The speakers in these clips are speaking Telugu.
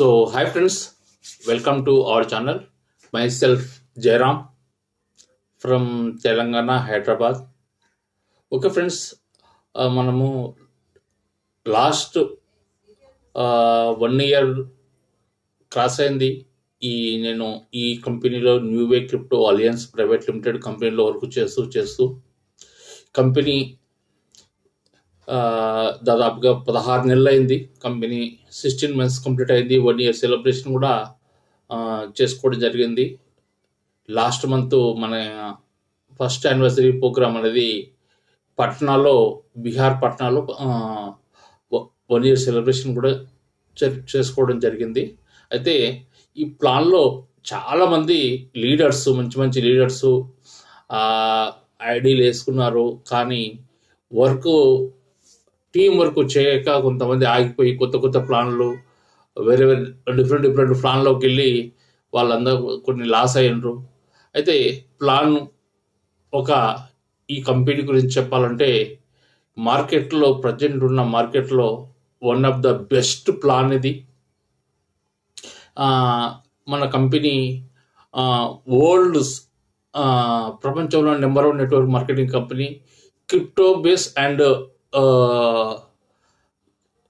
So hi friends welcome to our channel myself Jayaram from Telangana Hyderabad okay friends మనము లాస్ట్ వన్ ఇయర్ క్రాస్ అయింది. ఈ నేను ఈ కంపెనీలో new way crypto alliance private limited కంపెనీలో వర్క్ చేస్తూ చేస్తూ కంపెనీ దాదాపుగా పదహారు నెలలైంది. అయింది కంపెనీ సిక్స్టీన్ మంత్స్ కంప్లీట్ అయింది. వన్ ఇయర్ సెలబ్రేషన్ కూడా చేసుకోవడం జరిగింది. లాస్ట్ మంత్ మన ఫస్ట్ యానివర్సరీ ప్రోగ్రామ్ అనేది పట్నాలో బీహార్ పట్నాలో వన్ ఇయర్ సెలబ్రేషన్ కూడా చే- చేసుకోవడం జరిగింది. అయితే ఈ ప్లాన్లో చాలామంది లీడర్స్ మంచి మంచి లీడర్స్ ఐడీలు వేసుకున్నారు. కానీ వర్క్ టీం వర్క్ చేయక కొంతమంది ఆగిపోయి కొత్త కొత్త ప్లాన్లు వేరే వేరే డిఫరెంట్ డిఫరెంట్ ప్లాన్లోకి వెళ్ళి వాళ్ళందరూ కొన్ని లాస్ అయ్యారు అయితే ప్లాన్ ఒక ఈ కంపెనీ గురించి చెప్పాలంటే మార్కెట్లో ప్రజెంట్ ఉన్న మార్కెట్లో one of the best plan ఇది. మన కంపెనీ వరల్డ్ ప్రపంచంలో number one network marketing company crypto base and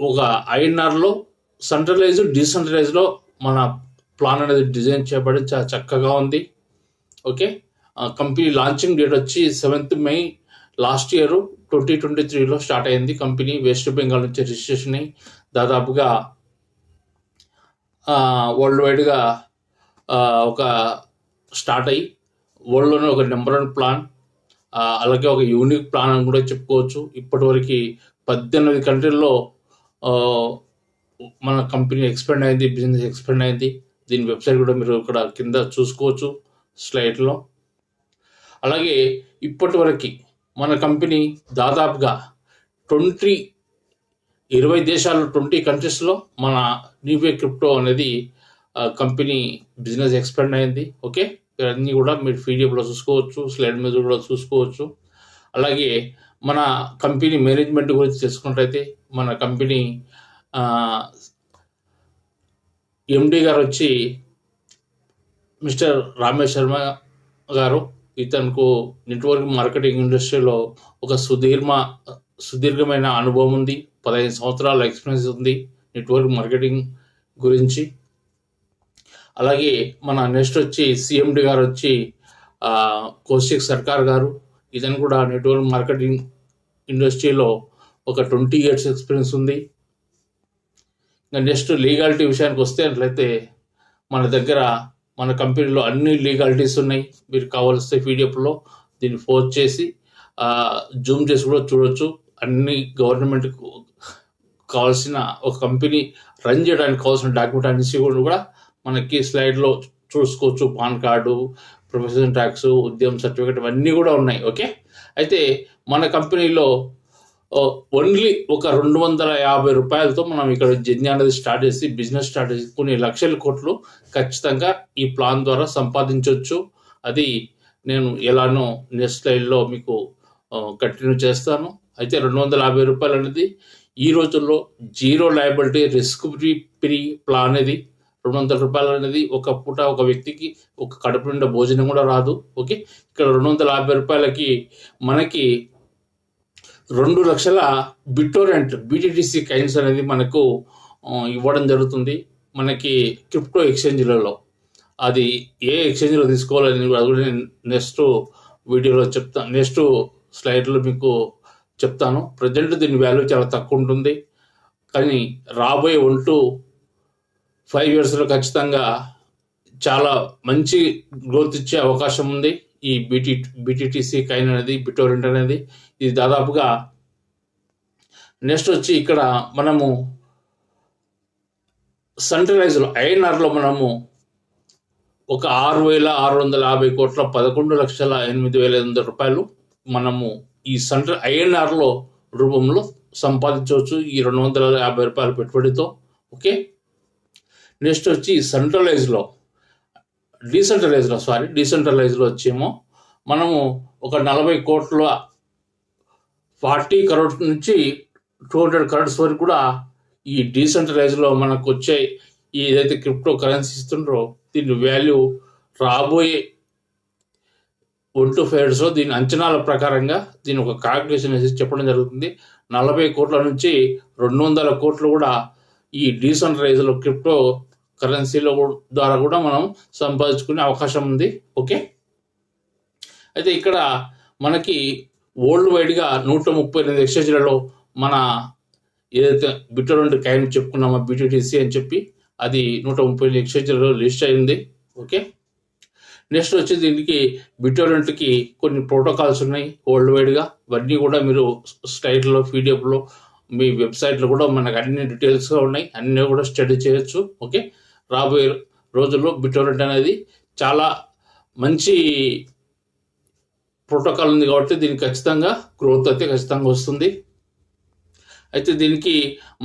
ఒక ఐఎన్ఆర్లో సెంట్రలైజ్ డీసెంట్రలైజ్లో మన ప్లాన్ అనేది డిజైన్ చేయబడి చాలా చక్కగా ఉంది. ఓకే? కంపెనీ లాంచింగ్ డేట్ వచ్చి seventh May last year twenty twenty త్రీలో స్టార్ట్ అయింది కంపెనీ వెస్ట్ బెంగాల్ నుంచి రిజిస్ట్రేషన్ అయ్యి దాదాపుగా వరల్డ్ వైడ్గా ఒక స్టార్ట్ అయ్యి వరల్డ్లోనే ఒక నెంబర్ వన్ ప్లాన్ అలాగే ఒక యూనిక్ ప్లాన్ అని కూడా చెప్పుకోవచ్చు. ఇప్పటివరకు పద్దెనిమిది కంట్రీల్లో మన కంపెనీ ఎక్స్పెండ్ అయింది బిజినెస్ ఎక్స్పెండ్ అయింది. దీని వెబ్సైట్ కూడా మీరు ఇక్కడ కింద చూసుకోవచ్చు స్లైడ్లో. అలాగే ఇప్పటి వరకు మన కంపెనీ దాదాపుగా ట్వంటీ ఇరవై దేశాల్లో ట్వంటీ కంట్రీస్లో మన న్యూవే క్రిప్టో అనేది కంపెనీ బిజినెస్ ఎక్స్పెండ్ అయింది. ఓకే? ఇవన్నీ కూడా మీరు పీడిఎఫ్లో చూసుకోవచ్చు స్లైడ్ మీద కూడా చూసుకోవచ్చు. అలాగే మన కంపెనీ మేనేజ్మెంట్ గురించి తెలుసుకున్నట్లయితే మన కంపెనీ ఎండి గారు వచ్చి మిస్టర్ రామేష్ శర్మ గారు ఇతనుకు నెట్వర్క్ మార్కెటింగ్ ఇండస్ట్రీలో ఒక సుదీర్ఘ సుదీర్ఘమైన అనుభవం ఉంది. పదహైదు సంవత్సరాల ఎక్స్పీరియన్స్ ఉంది నెట్వర్క్ మార్కెటింగ్ గురించి. అలాగే మన నెక్స్ట్ వచ్చి సిఎండి గారు వచ్చి ఆ, కౌశిక్ సర్కార్ గారు ఇతను కూడా నెట్వర్క్ మార్కెటింగ్ ఇండస్ట్రీలో ఒక ట్వంటీ ఇయర్స్ ఎక్స్పీరియన్స్ ఉంది. ఇంకా నెక్స్ట్ లీగాలిటీ విషయానికి వస్తే అట్లయితే మన దగ్గర మన కంపెనీలో అన్ని లీగాలిటీస్ ఉన్నాయి. మీరు కావాల్సిన పీడిఎఫ్లో దీన్ని ఫోర్స్ చేసి జూమ్ చేసి కూడా చూడొచ్చు. అన్ని గవర్నమెంట్ కావాల్సిన ఒక కంపెనీ రన్ చేయడానికి కావాల్సిన డాక్యుమెంట్ అన్ని కూడా మనకి స్లైడ్లో చూసుకోవచ్చు PAN card professional tax Udyam certificate ఇవన్నీ కూడా ఉన్నాయి ఓకే? అయితే మన కంపెనీలో ఓన్లీ ఒక రెండు వందల యాభై రూపాయలతో మనం ఇక్కడ జర్నీ అనేది స్టార్ట్ చేసి బిజినెస్ స్టార్ట్ చేసి కొన్ని లక్షల కోట్లు ఖచ్చితంగా ఈ ప్లాన్ ద్వారా సంపాదించవచ్చు అది నేను ఎలానో నెక్స్ట్ లైన్లో మీకు కంటిన్యూ చేస్తాను. అయితే రెండు వందల యాభై రూపాయలు అనేది ఈ రోజుల్లో zero liability risk free free plan అనేది రెండు వందల రూపాయలు అనేది ఒక పూట ఒక వ్యక్తికి ఒక కడుపు నిండా భోజనం కూడా రాదు ఓకే? ఇక్కడ రెండు వందల యాభై రూపాయలకి మనకి రెండు లక్షల బిట్టోరెంట్ బీటీటీసీ కైన్స్ అనేది మనకు ఇవ్వడం జరుగుతుంది. మనకి క్రిప్టో ఎక్స్చేంజ్లలో అది ఏ ఎక్స్చేంజ్లో తీసుకోవాలని అది కూడా నేను నెక్స్ట్ వీడియోలో చెప్తాను నెక్స్ట్ స్లైడ్లో మీకు చెప్తాను. ప్రజెంట్ దీని వాల్యూ చాలా తక్కువ ఉంటుంది. కానీ రాబోయే ఉంటూ ఫైవ్ ఇయర్స్లో ఖచ్చితంగా చాలా మంచి గ్రోత్ ఇచ్చే అవకాశం ఉంది. ఈ బీటీ బీటీటీసీ కైన్ అనేది బిటోరెంట్ అనేది. ఇది దాదాపుగా నెక్స్ట్ వచ్చి ఇక్కడ మనము సెంట్రలైజ్లో ఐఎన్ఆర్లో మనము ఒక ఆరు వేల ఆరు వందల యాభై కోట్ల పదకొండు లక్షల ఎనిమిది వేల ఐదు వందల రూపాయలు మనము ఈ సెంట్రల్ ఐఎన్ఆర్లో రూపంలో సంపాదించవచ్చు. ఈ రెండు వందల యాభై రూపాయల పెట్టుబడితో. ఓకే నెక్స్ట్ వచ్చి సెంట్రలైజ్లో డీసెంట్రలైజ్లో సారీ డీసెంట్రలైజ్లో వచ్చేమో మనము ఒక నలభై కోట్ల ఫార్టీ కరోడ్స్ నుంచి టూ హండ్రెడ్ కరోడ్స్ వరకు కూడా ఈ డీసెంట్రలైజ్లో మనకు వచ్చే ఏదైతే క్రిప్టో కరెన్సీ ఇస్తుండ్రో దీని వాల్యూ రాబోయే వన్ టు ఫైవ్ ఇయర్స్లో దీని అంచనాల ప్రకారంగా దీని ఒక కాల్కులేషన్ వేసి చెప్పడం జరుగుతుంది. నలభై కోట్ల నుంచి రెండు వందల కోట్లు కూడా ఈ డీసెంట్రలైజ్లో క్రిప్టో కరెన్సీలో ద్వారా కూడా మనం సంపాదించుకునే అవకాశం ఉంది. ఓకే? అయితే ఇక్కడ మనకి వరల్డ్ వైడ్గా నూట ముప్పై ఎనిమిది ఎక్స్చేంజ్లలో మన ఏదైతే బిట్టర్ కైన్ చెప్పుకున్నామో బీటీటీసీ అని చెప్పి అది నూట ముప్పై ఎనిమిది ఎక్స్చేంజ్లలో లిస్ట్ అయింది. ఓకే? నెక్స్ట్ వచ్చి దీనికి బిటోరెంట్కి కొన్ని ప్రోటోకాల్స్ ఉన్నాయి వరల్డ్ వైడ్గా ఇవన్నీ కూడా మీరు స్టైల్లో పీడిఎఫ్లో మీ వెబ్సైట్లో కూడా మనకు అన్ని డీటెయిల్స్గా ఉన్నాయి. అన్నీ కూడా స్టడీ చేయొచ్చు. ఓకే? రాబోయే రోజుల్లో బిటోరెంట్ అనేది చాలా మంచి ప్రోటోకాల్ ఉంది కాబట్టి దీనికి ఖచ్చితంగా గ్రోత్ అయితే ఖచ్చితంగా వస్తుంది. అయితే దీనికి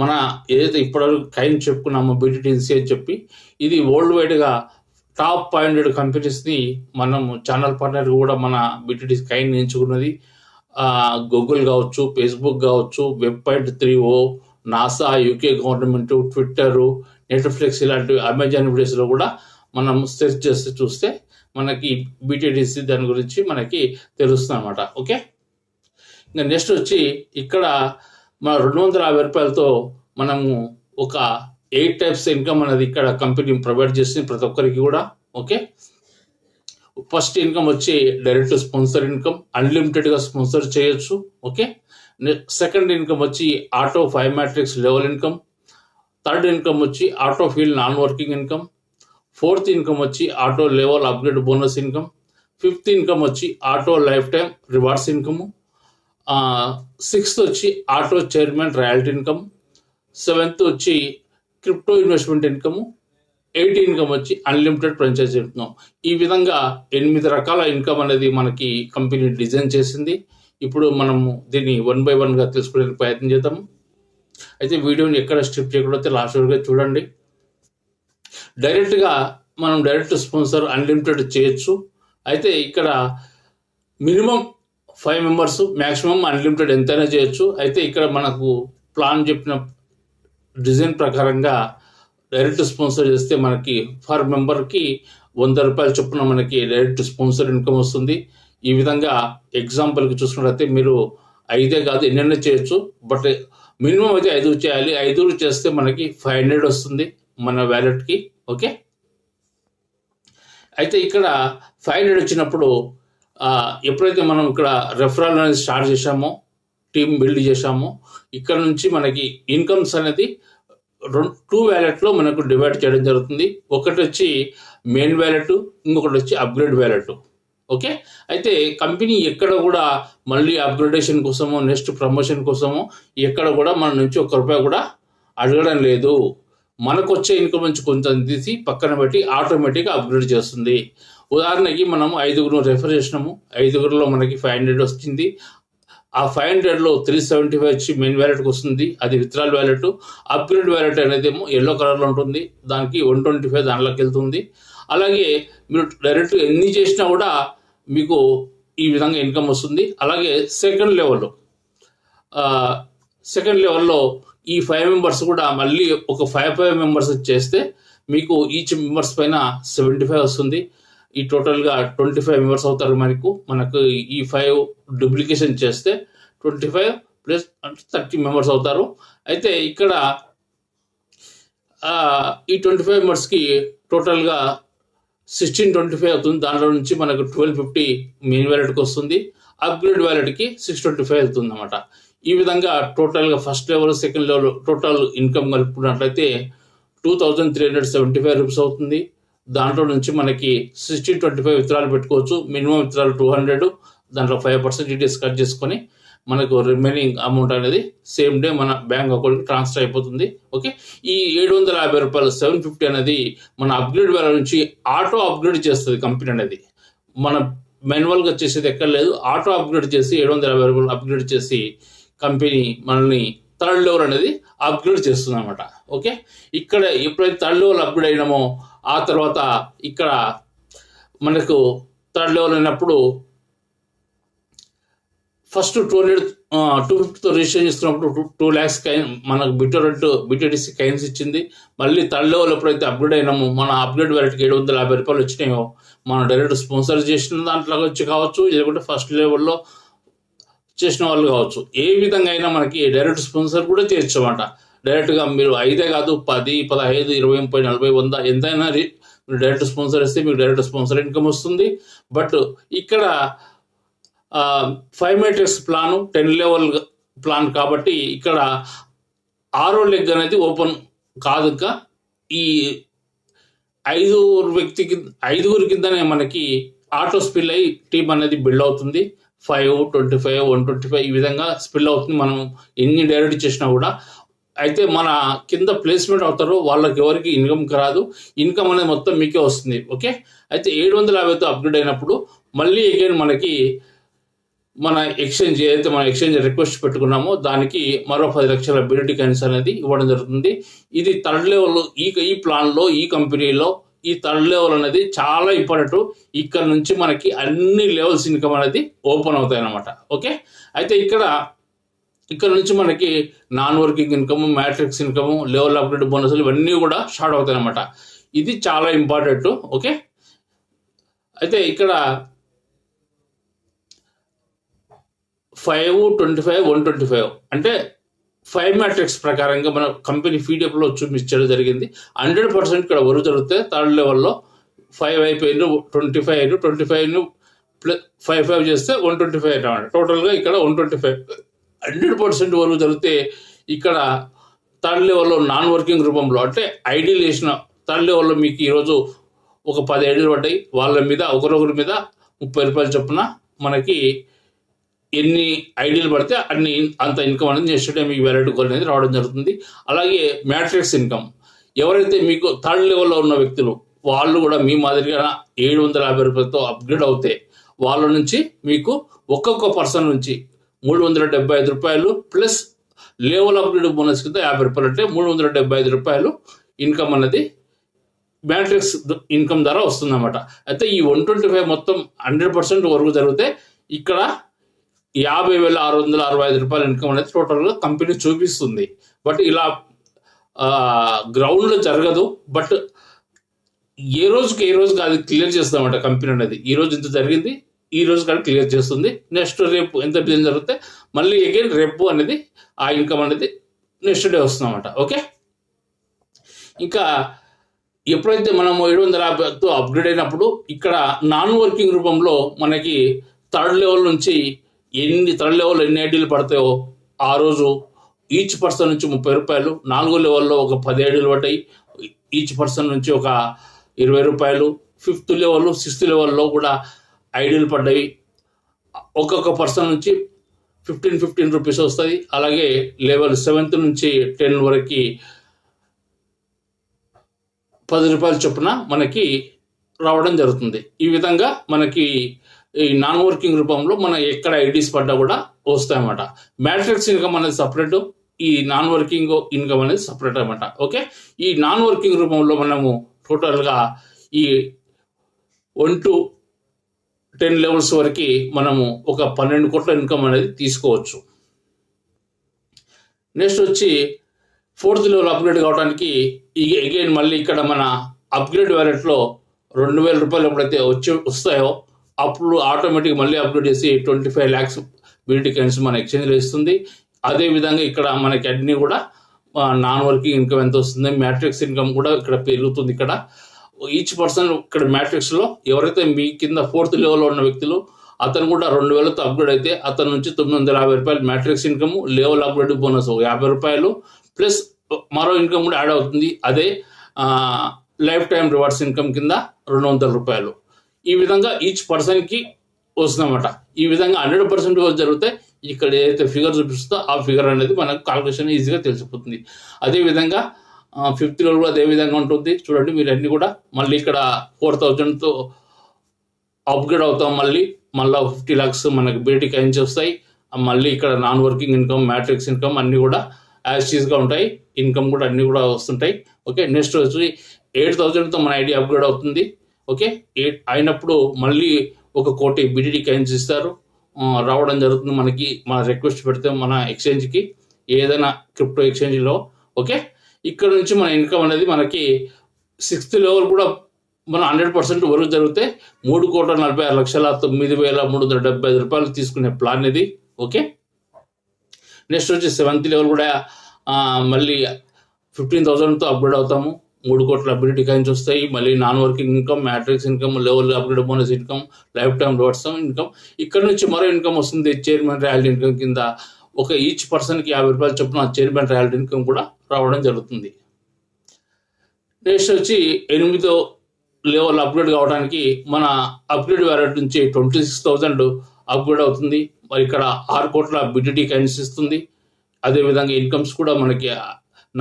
మన ఏదైతే ఇప్పటివరకు కైన్ చెప్పుకున్నామో బీటీటీసీ అని చెప్పి ఇది వరల్డ్ వైడ్గా టాప్ ఫైవ్ హండ్రెడ్ కంపెనీస్ని మనం ఛానల్ పార్ట్నర్ కూడా మన బీటీటీ కైన్ ఎంచుకున్నది. గూగుల్ కావచ్చు ఫేస్బుక్ కావచ్చు web point three O NASA UK government Twitter Netflix ఇలాంటి అమెజాన్ వీడియోస్లో కూడా మనం సెర్చ్ చేసి చూస్తే మనకి బీటీడీసీ దాని గురించి మనకి తెలుస్తుంది అనమాట ఓకే ఇంకా నెక్స్ట్ వచ్చి ఇక్కడ మన రెండు వందల యాభై రూపాయలతో మనము ఒక ఎయిట్ టైప్స్ ఇన్కమ్ అనేది ఇక్కడ కంపెనీ ప్రొవైడ్ చేస్తుంది ప్రతి ఒక్కరికి కూడా. ఓకే ఫస్ట్ ఇన్కమ్ వచ్చి డైరెక్ట్ స్పాన్సర్ ఇన్కమ్ అన్లిమిటెడ్గా స్పాన్సర్ చేయొచ్చు. ఓకే సెకండ్ ఇన్కమ్ వచ్చి auto five matrix level income third income వచ్చి auto field non working income. Fourth income వచ్చి auto level upgrade bonus income. Fifth income వచ్చి auto life time rewards income. Sixth వచ్చి auto chairman royalty income. Seventh వచ్చి crypto investment income. Eight income వచ్చి అన్లిమిటెడ్ ఫ్రాంచైజ్ ఇన్కమ్ ఈ విధంగా ఎనిమిది రకాల ఇన్కమ్ అనేది మనకి కంపెనీ డిజైన్ చేసింది. ఇప్పుడు మనము దీన్ని వన్ బై వన్గా తెలుసుకునే ప్రయత్నం చేద్దాము అయితే వీడియోని ఎక్కడ స్ట్రిప్ చేయకూడదు లాస్ట్ వరకు చూడండి. డైరెక్ట్గా మనం డైరెక్ట్ స్పాన్సర్ అన్లిమిటెడ్ చేయొచ్చు. అయితే ఇక్కడ minimum five members maximum unlimited ఎంతైనా చేయొచ్చు. అయితే ఇక్కడ మనకు ప్లాన్ చెప్పిన డిజైన్ ప్రకారంగా డైరెక్ట్ స్పాన్సర్ చేస్తే మనకి ఫర్ మెంబర్కి వంద రూపాయల చొప్పున మనకి డైరెక్ట్ స్పాన్సర్ ఇన్కమ్ వస్తుంది. ఈ విధంగా ఎగ్జాంపుల్కి చూసుకున్నట్లయితే మీరు ఐదే కాదు ఎన్నెన్నో చేయొచ్చు. బట్ మినిమం అయితే ఐదు చేయాలి. ఐదు చేస్తే మనకి ఫైవ్ హండ్రెడ్ వస్తుంది మన వ్యాలెట్కి ఓకే? అయితే ఇక్కడ ఫైవ్ హండ్రెడ్ వచ్చినప్పుడు ఎప్పుడైతే మనం ఇక్కడ రెఫరల్ అనేది స్టార్ట్ చేశామో టీమ్ బిల్డ్ చేశామో ఇక్కడ నుంచి మనకి ఇన్కమ్స్ అనేది రెండు టూ వ్యాలెట్లో మనకు డివైడ్ చేయడం జరుగుతుంది. ఒకటి వచ్చి మెయిన్ వ్యాలెట్ ఇంకొకటి వచ్చి అప్గ్రేడ్ వ్యాలెట్ ఓకే? అయితే కంపెనీ ఎక్కడ కూడా మళ్ళీ అప్గ్రేడేషన్ కోసమో నెక్స్ట్ ప్రమోషన్ కోసమో ఎక్కడ కూడా మన నుంచి ఒక్క రూపాయి కూడా అడగడం లేదు. మనకు వచ్చే ఇన్కమ్ నుంచి కొంచెం తీసి పక్కన పెట్టి ఆటోమేటిక్గా అప్గ్రేడ్ చేస్తుంది. ఉదాహరణకి మనం ఐదుగురు రెఫర్ చేసినాము. ఐదుగురులో మనకి ఫైవ్ హండ్రెడ్ వచ్చింది. ఆ ఫైవ్ హండ్రెడ్లో త్రీ సెవెంటీ ఫైవ్ వచ్చి మెయిన్ వ్యాలెట్కి వస్తుంది. అది విత్డ్రాల్ వ్యాలెట్ అప్గ్రేడ్ వ్యాలెట్ అనేది ఏమో ఎల్లో కలర్లో ఉంటుంది. దానికి వన్ ట్వంటీ ఫైవ్ దానిలోకి వెళ్తుంది. అలాగే మీరు డైరెక్ట్ ఎన్ని చేసినా కూడా మీకు ఈ విధంగా ఇన్కమ్ వస్తుంది. అలాగే సెకండ్ లెవెల్లో సెకండ్ లెవెల్లో ఈ ఫైవ్ మెంబర్స్ కూడా మళ్ళీ ఒక ఫైవ్ ఫైవ్ మెంబర్స్ చేస్తే మీకు ఈచ్ మెంబర్స్ పైన సెవెంటీ ఫైవ్ వస్తుంది. ఈ టోటల్గా ట్వంటీ ఫైవ్ మెంబర్స్ అవుతారు మనకు. మనకు ఈ ఫైవ్ డూప్లికేషన్ చేస్తే ట్వంటీ ఫైవ్ ప్లస్ అంటే థర్టీ మెంబర్స్ అవుతారు. అయితే ఇక్కడ ఈ ట్వంటీ ఫైవ్ మెంబర్స్కి టోటల్గా సిక్స్టీన్ ట్వంటీ ఫైవ్ అవుతుంది. దాంట్లో నుంచి మనకు ట్వెల్వ్ ఫిఫ్టీ మెయిన్ వ్యాలెట్కి వస్తుంది. అప్గ్రేడ్ వ్యాలెట్కి సిక్స్ ట్వంటీ ఫైవ్ వెళ్తుంది అనమాట ఈ విధంగా టోటల్గా first level second level total income కలుపుకున్నట్లయితే two thousand three hundred seventy five rupees అవుతుంది. దాంట్లో నుంచి మనకి సిక్స్టీన్ ట్వంటీ ఫైవ్ విత్తనాలు పెట్టుకోవచ్చు. మినిమం విత్తనాలు టూ హండ్రెడ్ దాంట్లో ఫైవ్ పర్సెంట్ డీటెయిల్స్ కట్ చేసుకొని మనకు రిమైనింగ్ అమౌంట్ అనేది సేమ్ డే మన బ్యాంక్ అకౌంట్కి ట్రాన్స్ఫర్ అయిపోతుంది. ఓకే ఈ ఏడు వందల యాభై రూపాయలు సెవెన్ ఫిఫ్టీ అనేది మన అప్గ్రేడ్ వేల నుంచి ఆటో అప్గ్రేడ్ చేస్తుంది కంపెనీ అనేది. మన మాన్యువల్గా చేసేది ఎక్కడ లేదు. ఆటో అప్గ్రేడ్ చేసి ఏడు వందల యాభై రూపాయలు అప్గ్రేడ్ చేసి కంపెనీ మనల్ని థర్డ్ లెవెల్ అనేది అప్గ్రేడ్ చేస్తుంది అనమాట ఓకే ఇక్కడ ఎప్పుడైతే థర్డ్ లెవెల్ అప్గ్రేడ్ అయినామో ఆ తర్వాత ఇక్కడ మనకు థర్డ్ లెవెల్ అయినప్పుడు ఫస్ట్ టూ హండ్రెడ్ టూ ఫిఫ్టీతో రిజిస్టర్ చేసుకున్నప్పుడు టూ టూ ల్యాక్స్ కైన్ మనకు బిటోరెంట్ బిటోడిసి కైన్స్ ఇచ్చింది. మళ్ళీ థర్డ్ లెవెల్ ఎప్పుడైతే అప్గ్రేడ్ అయినామో మన అప్గ్రేడ్ వెరైటీకి ఏడు వందల యాభై రూపాయలు వచ్చినాయో మనం డైరెక్ట్ స్పాన్సర్ చేసిన దాంట్లో వచ్చి కావచ్చు లేకుంటే ఫస్ట్ లెవెల్లో చేసిన వాళ్ళు కావచ్చు. ఏ విధంగా అయినా మనకి డైరెక్ట్ స్పాన్సర్ కూడా చేయొచ్చు అన్నమాట డైరెక్ట్గా మీరు ఐదే కాదు పది పదహైదు ఇరవై ముప్పై నలభై వంద ఎంతైనా మీరు డైరెక్ట్ స్పాన్సర్ ఇస్తే మీకు డైరెక్ట్ స్పాన్సర్ ఇన్కమ్ వస్తుంది. బట్ ఇక్కడ five meters plan ten level plan కాబట్టి ఇక్కడ ఆరో లెగ్ అనేది ఓపెన్ కాదు ఇంకా. ఈ ఐదుగురు వ్యక్తికి ఐదుగురి కిందనే మనకి ఆటో స్పిల్ అయ్యి టీం అనేది బిల్డ్ అవుతుంది. Five twenty five one twenty five ఈ విధంగా స్పిల్ అవుతుంది. మనం ఎన్ని డైరెక్ట్ చేసినా కూడా. అయితే మన కింద ప్లేస్మెంట్ అవుతారో వాళ్ళకి ఎవరికి ఇన్కమ్ రాదు. ఇన్కమ్ అనేది మొత్తం మీకే వస్తుంది. ఓకే అయితే ఏడు వందల యాభైతో అప్గ్రేడ్ అయినప్పుడు మళ్ళీ అగైన్ మనకి మన ఎక్స్చేంజ్ ఏదైతే మన ఎక్స్చేంజ్ రిక్వెస్ట్ పెట్టుకున్నామో దానికి మరో పది లక్షల బిలిటీ కైన్స్ అనేది ఇవ్వడం జరుగుతుంది. ఇది థర్డ్ లెవెల్ ఈ ఈ ప్లాన్లో ఈ కంపెనీలో ఈ థర్డ్ లెవెల్ అనేది చాలా ఇంపార్టెంట్ ఇక్కడ నుంచి మనకి అన్ని లెవెల్స్ ఇన్కమ్ అనేది ఓపెన్ అవుతాయి అన్నమాట. ఓకే అయితే ఇక్కడ ఇక్కడ నుంచి మనకి non working income matrix income level upgrade బోనస్లు ఇవన్నీ కూడా స్టార్ట్ అవుతాయి అన్నమాట. ఇది చాలా ఇంపార్టెంట్ ఓకే అయితే ఇక్కడ five twenty five one twenty five అంటే ఫైవ్ మ్యాట్రిక్స్ ప్రకారంగా మన కంపెనీ ఫీడిఎఫ్లో చూపించడం జరిగింది. హండ్రెడ్ పర్సెంట్ ఇక్కడ వరు జరిగితే థర్డ్ లెవెల్లో ఫైవ్ అయిపోయింది ట్వంటీ ఫైవ్ అయిన twenty five plus five five చేస్తే వన్ ట్వంటీ ఫైవ్ అనమాట టోటల్గా ఇక్కడ one twenty five hundred percent వరకు జరిగితే ఇక్కడ థర్డ్ లెవెల్లో నాన్ వర్కింగ్ రూపంలో అంటే ఐడీలు వేసిన థర్డ్ లెవెల్లో మీకు ఈరోజు ఒక పది ఐడీలు పడ్డాయి. వాళ్ళ మీద ఒకరొకరి మీద ముప్పై రూపాయలు చొప్పున మనకి ఎన్ని ఐడియాలు పడితే అన్ని అంత ఇన్కమ్ అనేది నెక్స్ట్ మీకు వెరైటీ గోల్ అనేది రావడం జరుగుతుంది. అలాగే మ్యాట్రిక్స్ ఇన్కమ్ ఎవరైతే మీకు థర్డ్ లెవెల్లో ఉన్న వ్యక్తులు వాళ్ళు కూడా మీ మాదిరిగా ఏడు వందల యాభై రూపాయలతో అప్గ్రేడ్ అవుతే వాళ్ళ నుంచి మీకు ఒక్కొక్క పర్సన్ నుంచి మూడు వందల డెబ్బై ఐదు రూపాయలు ప్లస్ లెవెల్ అప్గ్రేడ్ బోనస్ కింద యాభై రూపాయలు అంటే మూడు వందల డెబ్బై ఐదు రూపాయలు ఇన్కమ్ అనేది మ్యాట్రిక్స్ ఇన్కమ్ ద్వారా వస్తుందన్నమాట. అయితే ఈ వన్ ట్వంటీ ఫైవ్ మొత్తం హండ్రెడ్ పర్సెంట్ వరకు జరిగితే ఇక్కడ యాభై వేల ఆరు వందల అరవై ఐదు రూపాయల ఇన్కమ్ అనేది టోటల్గా కంపెనీ చూపిస్తుంది. బట్ ఇలా గ్రౌండ్లో జరగదు. బట్ ఏ రోజుకి ఏ రోజుకి అది క్లియర్ చేస్తామంట కంపెనీ అనేది. ఈ రోజు ఇంత జరిగింది ఈ రోజు కానీ క్లియర్ చేస్తుంది. నెక్స్ట్ రేపు ఎంత బిజినెస్ జరిగితే మళ్ళీ అగైన్ రేపు అనేది ఆ ఇన్కమ్ అనేది నెక్స్ట్ డే వస్తుందన్నమాట. ఓకే? ఇంకా ఎప్పుడైతే మనం ఏడు వందల యాభైతో అప్గ్రేడ్ అయినప్పుడు ఇక్కడ నాన్ వర్కింగ్ రూపంలో మనకి థర్డ్ లెవెల్ నుంచి ఎన్ని థర్డ్ లెవెల్ ఎన్ని ఐడీలు పడతాయో ఆ రోజు ఈచ్ పర్సన్ నుంచి ముప్పై రూపాయలు నాలుగో లెవెల్లో ఒక పది ఐడీలు పడ్డాయి. ఈచ్ పర్సన్ నుంచి ఒక ఇరవై రూపాయలు ఫిఫ్త్ లెవెల్ సిక్స్త్ లెవెల్లో కూడా ఐడీలు పడ్డాయి. ఒక్కొక్క పర్సన్ నుంచి ఫిఫ్టీన్ ఫిఫ్టీన్ రూపీస్ వస్తుంది అలాగే లెవెల్ సెవెంత్ నుంచి టెన్ వరకు పది రూపాయల చొప్పున మనకి రావడం జరుగుతుంది. ఈ విధంగా మనకి ఈ నాన్ వర్కింగ్ రూపంలో మనం ఎక్కడ ఐడీస్ పడ్డా కూడా వస్తాయన్నమాట. మ్యాట్రిక్స్ ఇన్కమ్ అనేది సపరేట్ ఈ నాన్ వర్కింగ్ ఇన్కమ్ అనేది సపరేట్ అనమాట ఓకే ఈ నాన్ వర్కింగ్ రూపంలో మనము టోటల్గా ఈ వన్ టు టెన్ లెవెల్స్ వరకు మనము ఒక పన్నెండు కోట్ల ఇన్కమ్ అనేది తీసుకోవచ్చు. నెక్స్ట్ వచ్చి ఫోర్త్ లెవెల్ అప్గ్రేడ్ కావడానికి ఈ అగైన్ మళ్ళీ ఇక్కడ మన అప్గ్రేడ్ వ్యాలెట్లో రెండు వేల రూపాయలు ఎప్పుడైతే వచ్చి వస్తాయో అప్పుడు ఆటోమేటిక్ మళ్ళీ అప్లోడ్ చేసి ట్వంటీ ఫైవ్ ల్యాక్స్ బిలిటీ కరెన్సీ మన ఎక్స్చేంజ్లో ఇస్తుంది. అదే విధంగా ఇక్కడ మనకి అన్ని కూడా నాన్ వర్కింగ్ ఇన్కమ్ ఎంత వస్తుంది మ్యాట్రిక్స్ ఇన్కమ్ కూడా ఇక్కడ పెరుగుతుంది ఇక్కడ. ఈచ్ పర్సన్ ఇక్కడ మ్యాట్రిక్స్లో ఎవరైతే మీ కింద ఫోర్త్ లెవెల్లో ఉన్న వ్యక్తులు అతను కూడా రెండు వేలతో అప్గ్రేడ్ అయితే అతని నుంచి తొమ్మిది వందల యాభై రూపాయలు matrix income level upgrade bonus ఒక యాభై రూపాయలు ప్లస్ మరో ఇన్కమ్ కూడా యాడ్ అవుతుంది. అదే లైఫ్ టైం రివార్డ్స్ ఇన్కమ్ కింద రెండు వందల రూపాయలు. ఈ విధంగా ఈచ్ పర్సన్కి వస్తుందన్నమాట. ఈ విధంగా హండ్రెడ్ పర్సెంట్ జరిగితే ఇక్కడ ఏదైతే ఫిగర్ చూపిస్తుందో ఆ ఫిగర్ అనేది మనకు కాల్కులేషన్ ఈజీగా తెలిసిపోతుంది. అదేవిధంగా ఫిఫ్త్లో కూడా అదే విధంగా ఉంటుంది. చూడండి మీరు అన్ని కూడా మళ్ళీ ఇక్కడ ఫోర్ థౌజండ్తో అప్గ్రేడ్ అవుతాం మళ్ళీ. మళ్ళీ ఫిఫ్టీ ల్యాక్స్ మనకి బీటీ కైన్స్ వస్తాయి. మళ్ళీ ఇక్కడ non working income matrix income అన్నీ కూడా యాజ్ చీజ్గా ఉంటాయి. ఇన్కమ్ కూడా అన్నీ కూడా వస్తుంటాయి. ఓకే నెక్స్ట్ వచ్చి ఎయిట్ థౌజండ్తో మన ఐడి అప్గ్రేడ్ అవుతుంది. ఓకే? అయినప్పుడు మళ్ళీ ఒక కోటి బీటీడీ కైన్స్ ఇస్తారు. రావడం జరుగుతుంది మనకి మన రిక్వెస్ట్ పెడితే మన ఎక్స్చేంజ్కి ఏదైనా క్రిప్టో ఎక్స్చేంజ్లో ఓకే? ఇక్కడ నుంచి మన ఇన్కమ్ అనేది మనకి సిక్స్త్ లెవెల్ కూడా మన హండ్రెడ్ పర్సెంట్ వరకు జరిగితే మూడు కోట్ల నలభై ఆరు లక్షల తొమ్మిది వేల మూడు వందల డెబ్బై ఐదు రూపాయలు తీసుకునే ప్లాన్ ఇది ఓకే? నెక్స్ట్ వచ్చి సెవెంత్ లెవెల్ కూడా మళ్ళీ ఫిఫ్టీన్ థౌసండ్తో అప్గ్రేడ్ అవుతాము. మూడు కోట్ల అబిలిటీ కాయిన్స్ వస్తాయి మళ్ళీ non working income matrix income level upgrade bonus income life time rewards income ఇక్కడ నుంచి మరో ఇన్కమ్ వస్తుంది. చైర్మన్ రాయల్టీ ఇన్కమ్ కింద ఒక ఈచ్ పర్సన్కి యాభై రూపాయలు చొప్పున చైర్మన్ రాయల్టీ ఇన్కమ్ కూడా రావడం జరుగుతుంది. నెక్స్ట్ వచ్చి ఎనిమిదో లెవెల్ అప్గ్రేడ్ కావడానికి మన అప్గ్రేడ్ వ్యాలెట్ నుంచి ట్వంటీ సిక్స్ థౌజండ్ అప్గ్రేడ్ అవుతుంది. మరి ఇక్కడ ఆరు కోట్ల బిడిటీ కైన్స్ ఇస్తుంది అదేవిధంగా ఇన్కమ్స్ కూడా మనకి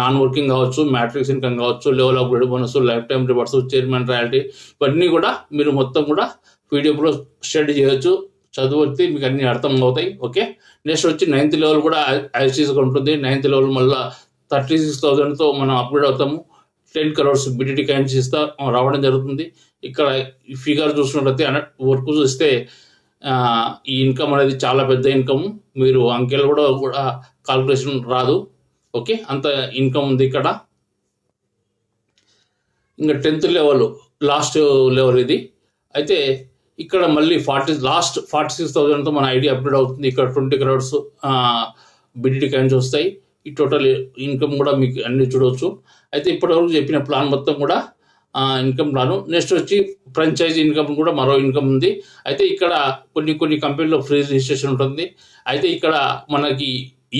నాన్ వర్కింగ్ కావచ్చు మ్యాట్రిక్స్ ఇన్కమ్ కావచ్చు level upgrade bonus life time rewards chairman royalty ఇవన్నీ కూడా మీరు మొత్తం కూడా పీడిఎఫ్లో స్టడీ చేయొచ్చు. చదువుతే మీకు అన్ని అర్థం అవుతాయి ఓకే? నెక్స్ట్ వచ్చి నైన్త్ లెవెల్ కూడా ఐసీస్గా ఉంటుంది. నైన్త్ లెవెల్ మళ్ళీ థర్టీ సిక్స్ థౌజండ్తో మనం అప్గ్రేడ్ అవుతాము. టెన్ కరోడ్స్ బిడిటీ కాయిన్స్ ఇస్తా రావడం జరుగుతుంది. ఇక్కడ ఈ ఫిగర్ చూసినట్లయితే వర్క్ చూస్తే ఈ ఇన్కమ్ అనేది చాలా పెద్ద ఇన్కమ్. మీరు అంకెలు కూడా కూడా కాల్కులేషన్ రాదు. ఓకే? అంత ఇన్కమ్ ఉంది ఇక్కడ. ఇంకా టెన్త్ లెవెల్ లాస్ట్ లెవెల్ ఇది. అయితే ఇక్కడ మళ్ళీ ఫార్టీ లాస్ట్ ఫార్టీ సిక్స్ థౌసండ్తో మన ఐడి అప్డేట్ అవుతుంది. ఇక్కడ ట్వంటీ క్రోడ్స్ బిడిటీ కాయిన్స్ వస్తాయి. ఈ టోటల్ ఇన్కమ్ కూడా మీకు అన్ని చూడవచ్చు అయితే ఇప్పటివరకు చెప్పిన ప్లాన్ మొత్తం కూడా ఇన్కమ్ ప్లాను నెక్స్ట్ వచ్చి ఫ్రాంచైజ్ ఇన్కమ్ కూడా మరో ఇన్కమ్ ఉంది. అయితే ఇక్కడ కొన్ని కొన్ని కంపెనీలో ఫ్రీ రిజిస్ట్రేషన్ ఉంటుంది. అయితే ఇక్కడ మనకి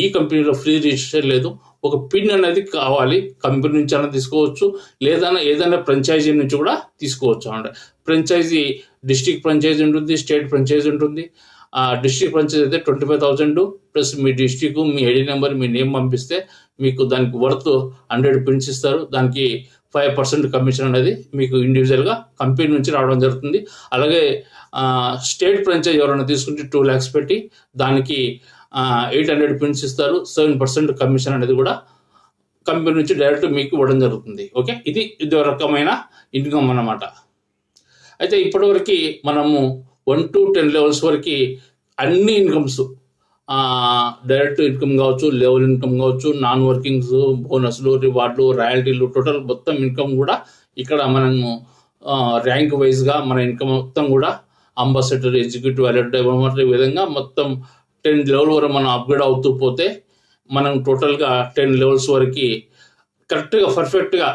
ఈ కంపెనీలో ఫ్రీ రిజిస్ట్రేషన్ లేదు. ఒక పిన్ అనేది కావాలి. కంపెనీ నుంచి అయినా తీసుకోవచ్చు. లేదన్నా ఏదైనా ఫ్రాంచైజీ నుంచి కూడా తీసుకోవచ్చు. అన్నమాట ఫ్రాంచైజీ డిస్ట్రిక్ట్ ఫ్రాంచైజీ ఉంటుంది స్టేట్ ఫ్రాంచైజీ ఉంటుంది. ఆ డిస్ట్రిక్ట్ ఫ్రాంచైజీ అయితే ట్వంటీ ఫైవ్ థౌసండ్. ప్లస్ మీ డిస్ట్రిక్ట్ మీ ఐడి నెంబర్ మీ నేమ్ పంపిస్తే మీకు దానికి వర్త్ హండ్రెడ్ పిన్స్ ఇస్తారు. దానికి ఫైవ్ పర్సెంట్ కమిషన్ అనేది మీకు ఇండివిజువల్గా కంపెనీ నుంచి రావడం జరుగుతుంది. అలాగే స్టేట్ ఫ్రాంచైజ్ ఎవరైనా తీసుకుంటే టూ ల్యాక్స్ పెట్టి దానికి ఎయిట్ హండ్రెడ్ పిన్స్ ఇస్తారు. సెవెన్ పర్సెంట్ కమిషన్ అనేది కూడా కంపెనీ నుంచి డైరెక్ట్ మీకు ఇవ్వడం జరుగుతుంది. ఓకే ఇది ఇది ఒక రకమైన ఇన్కమ్ అన్నమాట. అయితే ఇప్పటివరకు మనము వన్ టు టెన్ లెవెల్స్ వరకు అన్ని ఇన్కమ్స్ డైరెక్ట్ ఇన్కమ్ కావచ్చు లెవెల్ ఇన్కమ్ కావచ్చు నాన్ వర్కింగ్స్ బోనస్లు రివార్డులు రాయల్టీలు టోటల్ మొత్తం ఇన్కమ్ కూడా ఇక్కడ మనము ర్యాంక్ వైజ్గా మన ఇన్కమ్ మొత్తం కూడా అంబాసిడర్ ఎగ్జిక్యూటివ్ అలర్ట్ ఈ విధంగా మొత్తం టెన్ లెవెల్ వరకు మనం అప్గ్రేడ్ అవుతూ పోతే మనం టోటల్గా టెన్ లెవెల్స్ వరకు కరెక్ట్గా పర్ఫెక్ట్గా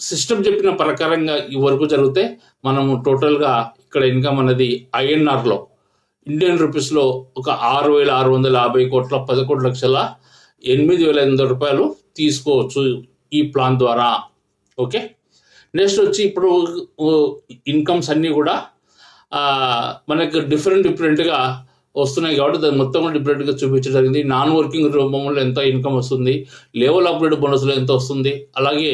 సిస్టమ్ చెప్పిన ప్రకారంగా ఈ వరకు జరిగితే మనము టోటల్గా ఇక్కడ ఇన్కమ్ అనేది ఐఎన్ఆర్లో ఇండియన్ రూపీస్లో ఒక ఆరు వేల ఆరు వందల యాభై కోట్ల పదకొండు లక్షల ఎనిమిది వేల ఎనిమిది వందల రూపాయలు తీసుకోవచ్చు ఈ ప్లాన్ ద్వారా. ఓకే నెక్స్ట్ వచ్చి ఇప్పుడు uh, ఇన్కమ్స్ అన్నీ కూడా uh, మనకు డిఫరెంట్ డిఫరెంట్గా వస్తున్నాయి కాబట్టి దాన్ని మొత్తం కూడా డిఫరెంట్గా చూపించడం జరిగింది. నాన్ వర్కింగ్ రూపంలో ఎంత ఇన్కమ్ వస్తుంది? లెవెల్ అప్గ్రేడ్ బోనస్లో ఎంత వస్తుంది? అలాగే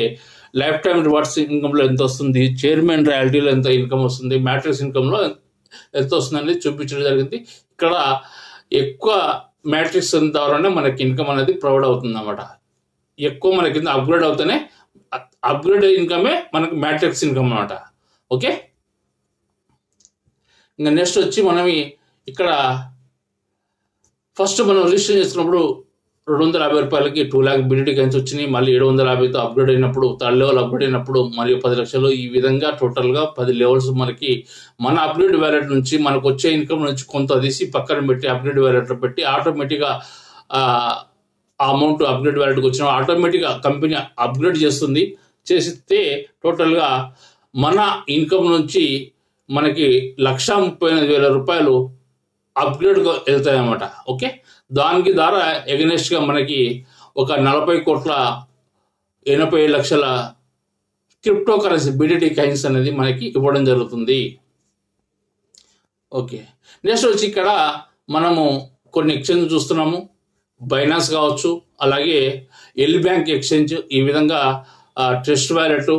లైఫ్ టైం రివార్డ్స్ ఇన్కంలో ఎంత వస్తుంది? చైర్మన్ రాయల్టీలో ఎంత ఇన్కమ్ వస్తుంది? మ్యాట్రిక్స్ ఇన్కంలో ఎంత వస్తుంది అనేది చూపించడం జరిగింది. ఇక్కడ ఎక్కువ మ్యాట్రిక్స్ ద్వారానే మనకి ఇన్కమ్ అనేది ప్రొవైడ్ అవుతుంది అనమాట ఎక్కువ మన కింద అప్గ్రేడ్ అవుతానే అప్గ్రేడ్ ఇన్కమే మనకి మ్యాట్రిక్స్ ఇన్కమ్ అన్నమాట. ఓకే ఇంకా నెక్స్ట్ వచ్చి మనం ఇక్కడ ఫస్ట్ మనం రిజిస్టర్ చేసినప్పుడు రెండు వందల యాభై రూపాయలకి టూ ల్యాక్ బిడిటీ కైన్స్ వచ్చినాయి. మళ్ళీ ఏడు వందల యాభైతో అప్గ్రేడ్ అయినప్పుడు థర్డ్ లెవెల్ అప్గ్రేడ్ అయినప్పుడు మరియు పది లక్షలు. ఈ విధంగా టోటల్గా పది లెవెల్స్ మనకి మన అప్గ్రేడ్ వ్యాలెట్ నుంచి మనకు వచ్చే ఇన్కమ్ నుంచి కొంత తీసి పక్కన పెట్టి అప్గ్రేడ్ వ్యాలెట్లో పెట్టి ఆటోమేటిక్గా ఆ అమౌంట్ అప్గ్రేడ్ వ్యాలెట్కి వచ్చిన ఆటోమేటిక్గా కంపెనీ అప్గ్రేడ్ చేస్తుంది. చేస్తే టోటల్గా మన ఇన్కమ్ నుంచి మనకి లక్ష ముప్పై ఎనిమిది వేల రూపాయలు అప్గ్రేడ్గా వెళ్తాయి అన్నమాట ఓకే? దానికి ద్వారా ఎగనెస్ట్గా మనకి ఒక నలభై కోట్ల ఎనభై లక్షల క్రిప్టో కరెన్సీ బిడిటీ కైన్స్ అనేది మనకి ఇవ్వడం జరుగుతుంది. ఓకే? నెక్స్ట్ వచ్చి ఇక్కడ మనము కొన్ని ఎక్స్చేంజ్ చూస్తున్నాము. బైనాన్స్ కావచ్చు అలాగే ఎల్ బ్యాంక్ ఎక్స్చేంజ్ ఈ విధంగా ట్రస్ట్ వ్యాలెట్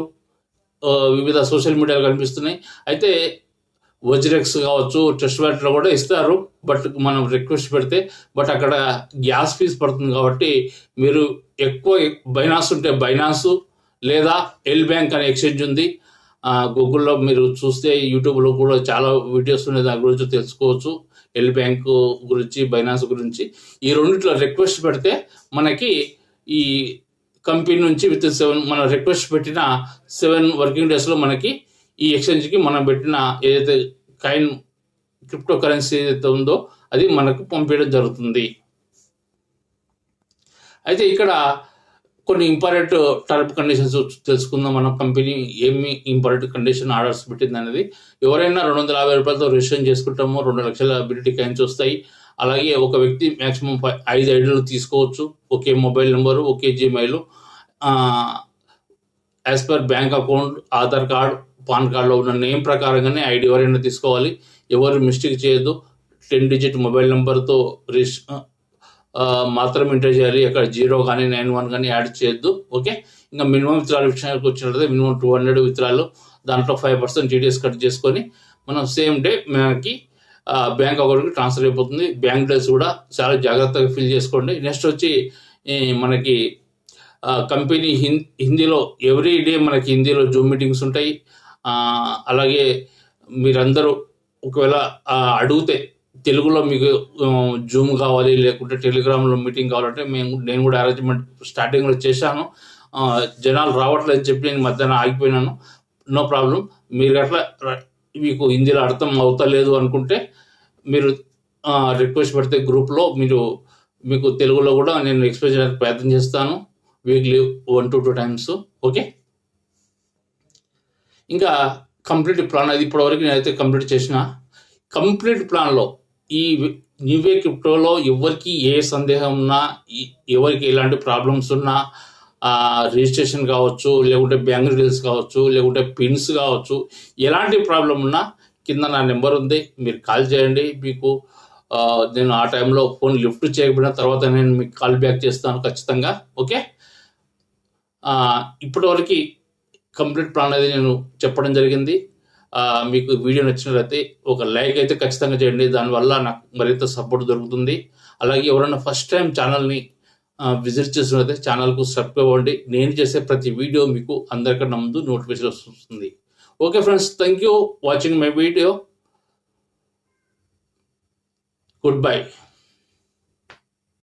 వివిధ సోషల్ మీడియాలు కనిపిస్తున్నాయి. అయితే వజ్రెక్స్ కావచ్చు టెస్ట్ కూడా ఇస్తారు బట్ మనం రిక్వెస్ట్ పెడితే బట్ అక్కడ గ్యాస్ ఫీజ్ పడుతుంది కాబట్టి మీరు ఎక్కువ బైనాన్స్ ఉంటే బైనాన్స్ లేదా ఎల్ బ్యాంక్ అనే ఎక్స్చేంజ్ ఉంది. గూగుల్లో మీరు చూస్తే యూట్యూబ్లో కూడా చాలా వీడియోస్ ఉన్నాయి దాని గురించి తెలుసుకోవచ్చు ఎల్ బ్యాంక్ గురించి బైనాన్స్ గురించి. ఈ రెండిట్లో రిక్వెస్ట్ పెడితే మనకి ఈ కంపెనీ నుంచి విత్ సెవెన్ మనం రిక్వెస్ట్ పెట్టిన సెవెన్ వర్కింగ్ డేస్లో మనకి ఈ ఎక్స్చేంజ్కి మనం పెట్టిన ఏదైతే కైన్ క్రిప్టో కరెన్సీ ఏదైతే ఉందో అది మనకు పంపించడం జరుగుతుంది. అయితే ఇక్కడ కొన్ని ఇంపార్టెంట్ టర్మ్ కండిషన్స్ తెలుసుకుందాం. మన కంపెనీ ఏమి ఇంపార్టెంట్ కండిషన్ ఆర్డర్స్ పెట్టింది అనేది. ఎవరైనా రెండు వందల యాభై రూపాయలతో రిజిస్ట్రేషన్ చేసుకుంటామో రెండు లక్షల అబిలిటీ కాయిన్స్ వస్తాయి. అలాగే ఒక వ్యక్తి మ్యాక్సిమం ఐదు ఐడీలు తీసుకోవచ్చు. ఒకే మొబైల్ నెంబరు ఒకే Gmail as per bank account Aadhaar card PAN కార్డులో ఉన్న నేమ్ ప్రకారంగానే ఐడి ఎవరైనా తీసుకోవాలి. ఎవరు మిస్టేక్ చేయొద్దు. టెన్ డిజిట్ మొబైల్ నెంబర్తో రిజ్ మాత్రం ఎంటర్ చేయాలి. అక్కడ జీరో కానీ నైన్ వన్ కానీ యాడ్ చేయొద్దు. ఓకే? ఇంకా మినిమం విత్రాల విషయానికి వచ్చినట్లయితే మినిమం టూ హండ్రెడ్ విత్రాలు దాంట్లో ఫైవ్ పర్సెంట్ టీడీఎస్ కట్ చేసుకొని మనం సేమ్ డే మనకి బ్యాంక్ అకౌంట్కి ట్రాన్స్ఫర్ అయిపోతుంది. బ్యాంక్ డేస్ కూడా చాలా జాగ్రత్తగా ఫిల్ చేసుకోండి. నెక్స్ట్ వచ్చి మనకి కంపెనీ హిం- హిందీలో ఎవ్రీ డే మనకి హిందీలో జూమ్ మీటింగ్స్ ఉంటాయి. అలాగే మీరందరూ ఒకవేళ అడిగితే తెలుగులో మీకు జూమ్ కావాలి లేకుంటే టెలిగ్రామ్లో మీటింగ్ కావాలంటే మేము నేను కూడా అరేంజ్మెంట్ స్టార్టింగ్లో చేశాను. జనాలు జనాలు రావట్లేదని చెప్పి నేను మధ్యాహ్నం ఆగిపోయినాను. నో ప్రాబ్లం మీరు అట్లా మీకు హిందీలో అర్థం అవుతలేదు అనుకుంటే మీరు రిక్వెస్ట్ పెడితే గ్రూప్లో మీరు మీకు తెలుగులో కూడా నేను ఎక్స్ప్లెయిన్ చేయడానికి ప్రయత్నం చేస్తాను. Weekly one to two times okay ఇంకా కంప్లీట్ ప్లాన్ అది ఇప్పటివరకు నేనైతే కంప్లీట్ చేసిన. కంప్లీట్ ప్లాన్లో ఈ న్యూవే క్రిప్టోలో ఎవరికి ఏ సందేహం ఉన్నా ఎవరికి ఎలాంటి ప్రాబ్లమ్స్ ఉన్నా రిజిస్ట్రేషన్ కావచ్చు లేకుంటే బ్యాంక్ డీటెయిల్స్ కావచ్చు లేకుంటే పిన్స్ కావచ్చు ఎలాంటి ప్రాబ్లం ఉన్నా కింద నా నెంబర్ ఉంది. మీరు కాల్ చేయండి. మీకు నేను ఆ టైంలో ఫోన్ లిఫ్ట్ చేయకపోయిన తర్వాత నేను మీకు కాల్ బ్యాక్ చేస్తాను ఖచ్చితంగా. ఓకే? ఇప్పటివరకు కంప్లీట్ ప్లాన్ అనేది నేను చెప్పడం జరిగింది. మీకు వీడియో నచ్చినట్లయితే ఒక లైక్ అయితే ఖచ్చితంగా చేయండి. దానివల్ల నాకు మరింత సపోర్ట్ దొరుకుతుంది. అలాగే ఎవరైనా ఫస్ట్ టైం ఛానల్ని విజిట్ చేసినట్లయితే ఛానల్కు సబ్స్క్రైబ్ అవ్వండి. నేను చేసే ప్రతి వీడియో మీకు అందరికన్నా ముందు నోటిఫికేషన్ వస్తుంది. Okay friends thank you watching my video good bye